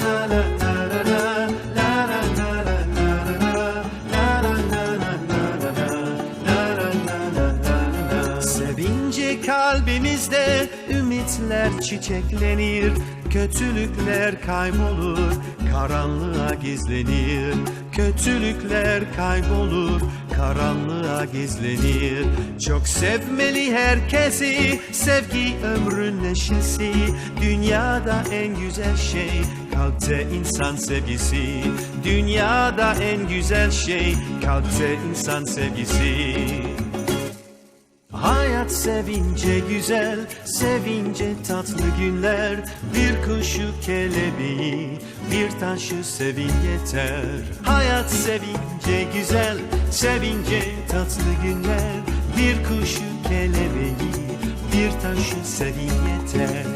la la la kalbimizde ümitler çiçeklenir Kötülükler kaybolur karanlığa gizlenir. Kötülükler kaybolur karanlığa gizlenir. Çok sevmeli herkesi sevgi ömrün neşesi. Dünyada en güzel şey kalpte insan sevgisi. Dünyada en güzel şey kalpte insan sevgisi Hayat sevince güzel, sevince tatlı günler. Bir kuşu kelebeği, bir taşı sevin yeter. Hayat sevince güzel, sevince tatlı günler. Bir kuşu kelebeği, bir taşı sevin yeter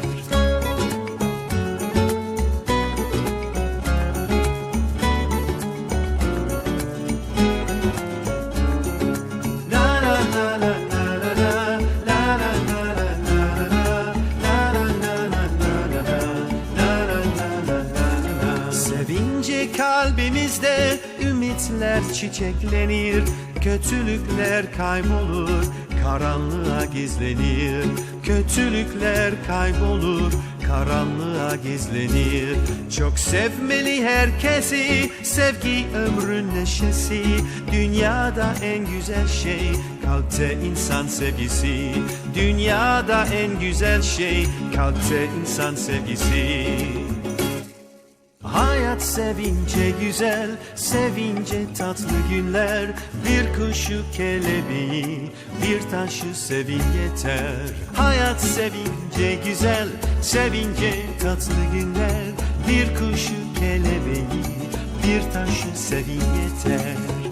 Sevince kalbimizde ümitler çiçeklenir Kötülükler kaybolur karanlığa gizlenir. Kötülükler kaybolur karanlığa gizlenir. Çok sevmeli herkesi sevgi ömrün neşesi. Dünyada en güzel şey kalpte insan sevgisi. Dünyada en güzel şey kalpte insan sevgisi Hayat sevince güzel, sevince tatlı günler. Bir kuşu kelebeği, bir taşı sevin yeter. Hayat sevince güzel, sevince tatlı günler. Bir kuşu kelebeği, bir taşı sevin yeter